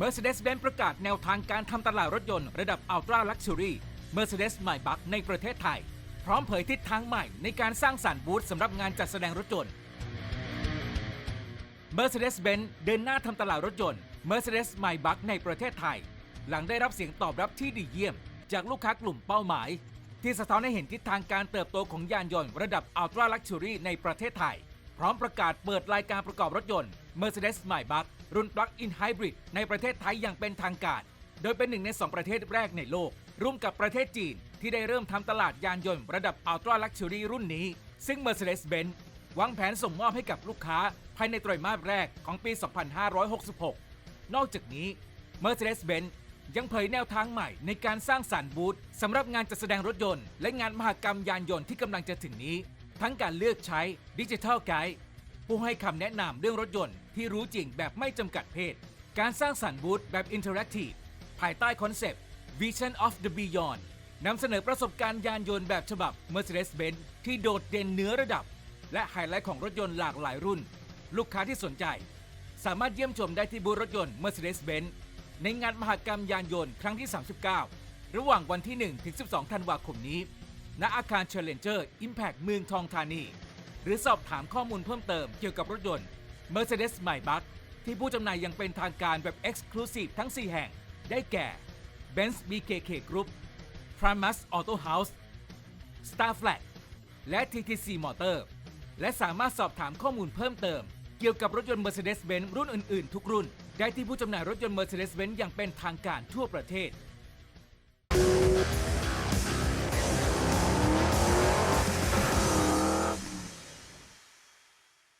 Mercedes-Benz ประกาศแนวทางการทำตลาดรถยนต์ระดับ Ultra Luxury Mercedes Maybach ในประเทศไทย พร้อมเผยทิศทางใหม่ในการสร้างสรรค์บูธสำหรับงานจัดแสดงรถยนต์ Mercedes-Benz เดินหน้าทำตลาดรถยนต์ Mercedes Maybach ในประเทศไทย หลังได้รับเสียงตอบรับที่ดีเยี่ยม จากลูกค้ากลุ่มเป้าหมาย ที่สะท้อนให้เห็นทิศทางการเติบโตของยานยนต์ระดับ Ultra Luxury ในประเทศไทย พร้อมประกาศเปิดรายการประกอบรถยนต์ Mercedes Maybach รุ่น Plug-in Hybrid ในประเทศไทยอย่างเป็นทางการ โดยเป็นหนึ่งใน 2 ประเทศแรกในโลก ร่วมกับประเทศจีน ที่ได้เริ่มทำตลาดยานยนต์ระดับ Ultra Luxury รุ่นนี้ ซึ่ง Mercedes-Benz วางแผนส่งมอบให้กับลูกค้าภายในไตรมาสแรกของปี 2566 นอกจากนี้ Mercedes-Benz ยังเผยแนวทางใหม่ในการสร้างสรรค์บูธสำหรับงานจัดแสดงรถยนต์ และงานมหกรรมยานยนต์ที่กำลังจะถึงนี้ ทั้งการเลือกใช้ดิจิทัลไกด์ ผู้ให้คำแนะนำเรื่องรถยนต์ที่รู้จริงแบบไม่จำกัดเพศ การสร้างสรรค์บูธแบบอินเทอร์แอคทีฟภายใต้คอนเซปต์ Vision of the Beyond นำเสนอประสบการณ์ยานยนต์แบบฉบับ Mercedes-Benz ที่โดดเด่นเหนือระดับ และไฮไลท์ของรถยนต์หลากหลายรุ่น ลูกค้าที่สนใจ สามารถเยี่ยมชมได้ที่บูธรถยนต์ Mercedes-Benz ในงานมหกรรมยานยนต์ครั้งที่ 39 ระหว่างวันที่ 1 ถึง 12 ธันวาคมนี้ ณอาคาร Challenger Impact เมืองทองธานี หรือสอบถามข้อมูลเพิ่มเติมเกี่ยวกับรถยนต์ Mercedes Maybach ที่ผู้จำหน่ายยังเป็นทางการแบบ Exclusive ทั้ง 4 แห่ง ได้แก่ Benz BKK Group Primus Auto House Star Flag และ TTC Motor และสามารถสอบถามข้อมูลเพิ่มเติม เกี่ยวกับรถยนต์ Mercedes-Benz รุ่นอื่น ๆ ทุกรุ่น ได้ที่ผู้จำหน่ายรถยนต์ Mercedes-Benz อย่างเป็นทางการทั่วประเทศ